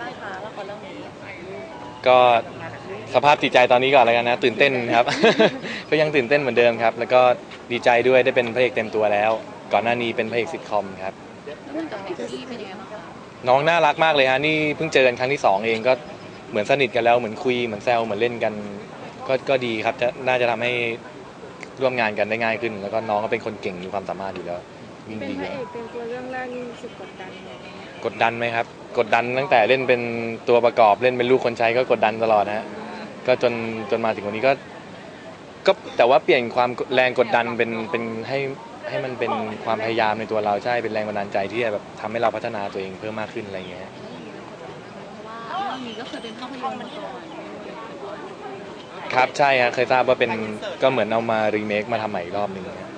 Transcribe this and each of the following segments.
บ้างคะละครเรื่องนี้ก็สภาพจิตใจตอนนี้ก่อนแล้วกันนะ ตื่นเต้นครับ ก็ยังตื่นเต้นเหมือนเดิมครับ แล้วก็ดีใจด้วยได้เป็นพระเอกเต็มตัวแล้ว ก่อนหน้านี้เป็นพระเอกซิทคอมครับเรื่องกับเด็กที่เป็นยังไงบ้างคะน้องน่ารักมากเลยฮะนี่เพิ่งเจอกันครั้งที่สองเองก็เหมือนสนิทกันแล้วเหมือนคุยเหมือนแซวเหมือนเล่นกัน ก็ก็ดีครับจะน่าจะทำให้ร่วมงานกันได้ง่ายขึ้น แล้วก็น้องก็เป็นคนเก่งมีความสามารถอยู่แล้ว ยิ่งเป็นดีพระเอกเต็มตัวเรื่องแรกนี่รู้สึกกดดันไหมกดดันไหมครับ กดดันตั้งแต่เล่นเป็นตัวประกอบเล่นเป็นลูกคนใช้ก็กดดันตลอดนะฮะก็จนจนมาถึงวันนี้ก็ ก็แต่ว่าเปลี่ยนความแรงกดดันเป็นเป็นให้ให้มันเป็นความพยายามในตัวเราใช่เป็นแรงบันดาลใจที่จะแบบทำให้เราพัฒนาตัวเองเพิ่มมากขึ้นอะไรอย่างเงี้ยเพราะว่าเรื่องนี้ก็เคยเป็นภาพยนตร์มาก่อนครับใช่ฮะเคยทราบว่าเป็นก็เหมือนเอามารีเมคมาทำใหม่อีกรอบหนึ่งนะ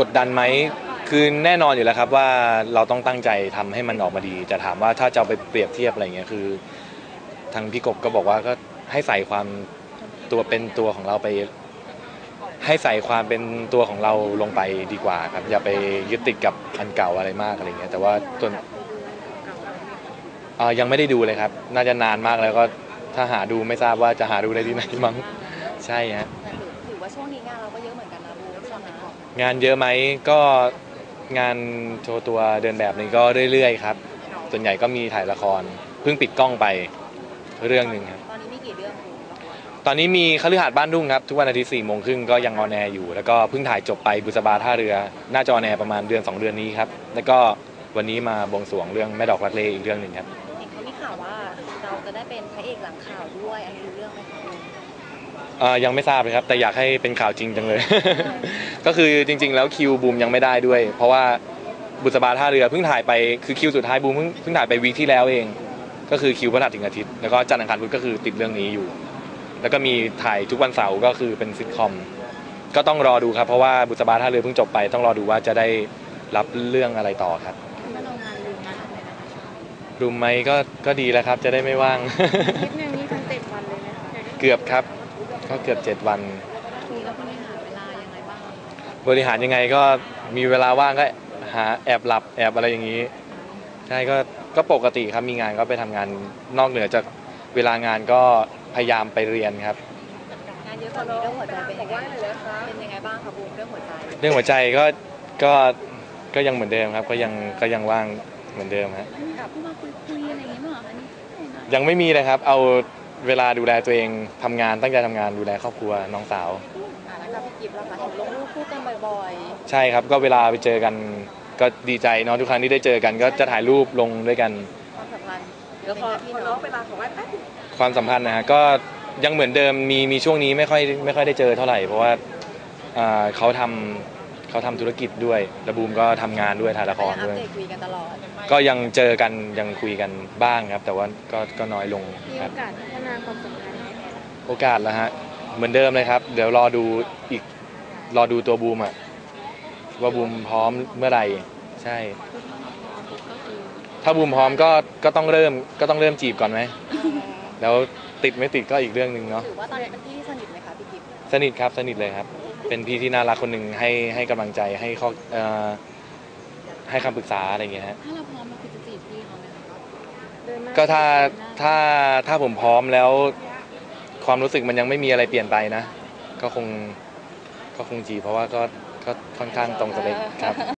กดดันไหมคือแน่นอนอยู่แล้วครับว่าเราต้องตั้งใจทำให้มันออกมาดี แต่ถามว่าถ้าจะเอาไปเปรียบเทียบอะไรเงี้ยคือ ทางพี่กบก็บอกว่าก็ให้ใส่ความตัวเป็นตัวของเราไป ให้ใส่ความเป็นตัวของเราลงไปดีกว่าครับ อย่าไปยึดติดกับอันเก่าอะไรมากอะไรเงี้ยแต่ว่าส่วนยังไม่ได้ดูเลยครับ น่าจะนานมากแล้วก็ถ้าหาดูไม่ทราบว่าจะหาดูได้ที่ไหนมั้งใช่ฮะถือว่าช่วงนี้งานเราก็เยอะเหมือนกันนะ งานเยอะไหมก็งานโชว์ตัวเดินแบบนี้ก็เรื่อยๆครับ ส่วนใหญ่ก็มีถ่ายละครเพิ่งปิดกล้องไปเรื่องหนึ่งครับ ตอนนี้มีกี่เรื่องบูตอนนี้มีคฤหาสน์บ้านทุ่งครับ ทุกวันอาทิตย์สี่โมงครึ่งก็ยังออนแอร์อยู่ แล้วก็เพิ่งถ่ายจบไปบุษบาท่าเรือ น่าจะออนแอร์ประมาณเดือน 2 เดือนนี้ครับ แล้วก็วันนี้มาบวงสรวงเรื่องแม่ดอกรักเล่อีกเรื่องหนึ่งครับเห็นเขามีข่าวว่าเราจะได้เป็นพระเอกหลังข่าวด้วยอันนี้รู้เรื่องไหมคะเอ่อยังไม่ทราบเลยครับ แต่อยากให้เป็นข่าวจริงจังเลย ก็คือจริง ๆ แล้วคิวบูมยังไม่ได้ด้วย เพราะว่าบุษบาท่าเรือเพิ่งถ่ายไปคือคิวสุดท้ายบูมเพิ่งเพิ่งถ่ายไปวีคที่แล้วเอง ก็คือคิวพฤหัสถึงอาทิตย์แล้วก็จันทร์อังคารพุธก็คือติดเรื่องนี้อยู่ แล้วก็มีถ่ายทุกวันเสาร์ก็คือเป็นซิทคอมก็ต้องรอดูครับเพราะว่าบุษบาท่าเรือเพิ่งจบไป ต้องรอดูว่าจะได้รับเรื่องอะไรต่อครับคิดว่าเรางานรุมมากเลยนะคะรุมไหมก็ก็ดีแล้วครับ จะได้ไม่ว่างคิดหนึ่งนี่ทั้งเจ็ดวันเลยไหมคะเกือบครับ ก็เกือบเจ็ดวันมีแล้วบริหารเวลายังไงบ้าง บริหารยังไงก็มีเวลาว่างก็หาแอบหลับแอบอะไรอย่างนี้ใช่ก็ก็ปกติครับมีงานก็ไปทำงานนอกเหนือจากเวลางานก็พยายามไปเรียนครับ งานเยอะกว่านี้เรื่องหัวใจเป็นยังไงเป็นยังไงบ้างคะบูมเรื่องหัวใจเรื่องหัวใจก็ก็ก็ยังเหมือนเดิมครับ ก็ยังก็ยังว่างเหมือนเดิมฮะกับผู้มาคุยคุยอะไรอย่างเงี้ยมั้งเหรอคะนี่ยังไม่มีเลยครับ เอาเวลาดูแลตัวเองทำงานตั้งใจทำงานดูแลครอบครัวน้องสาวอ่ บ่อยใช่ครับก็เวลาไปเจอกันก็ดีใจเนาะทุกครั้งที่ได้เจอกัน ก็จะถ่ายรูปลงด้วยกันๆความสัมพันธ์เดี๋ยวพอพอน้องเวลาของว่าแป๊บความสัมพันธ์นะฮะก็ยังเหมือนเดิมมีมีช่วงนี้ไม่ค่อยไม่ค่อยได้เจอเท่าไหร่ เพราะว่าอ่าเขาทำเขาทำธุรกิจด้วยระบูมก็ทำงานด้วยถ่ายละครยังอัปด้วย เดตคุยกันตลอด ก็ยังเจอกันยังคุยกันบ้างครับ แต่ว่าก็ก็น้อยลงมีคโอรับกาสพัฒนาความสัมพันธ์ไหมคะโอกาสแล้วฮะเหมือนเดิมเลยครับ เดี๋ยวรอดูอีก รอดูตัวบูมอะว่าบูมพร้อมเมื่อไหร่ใช่ก็คือถ้าบูมพร้อมก็ก็ต้องเริ่มก็ต้องเริ่มจีบก่อนไหมแล้วติดไม่ติดก็อีกเรื่องหนึ่งเนาะถือว่าตอนนี้เป็นที่สนิทไหมคะพี่กิฟต์สนิทครับสนิทเลยครับ เป็นพี่ที่น่ารักคนหนึ่งให้ให้กำลังใจให้ข้อเอ่อให้คำปรึกษาอะไรอย่างเงี้ยฮะถ้าเราพร้อมเราคือจะจีบพี่เขาไหมคะเดินหน้าก็ถ้าถ้าถ้าผมพร้อมแล้ว ความรู้สึกมันยังไม่มีอะไรเปลี่ยนไปนะ ก็คง ก็คงจีเพราะว่าก็ก็ค่อนข้างตรงสเปคครับ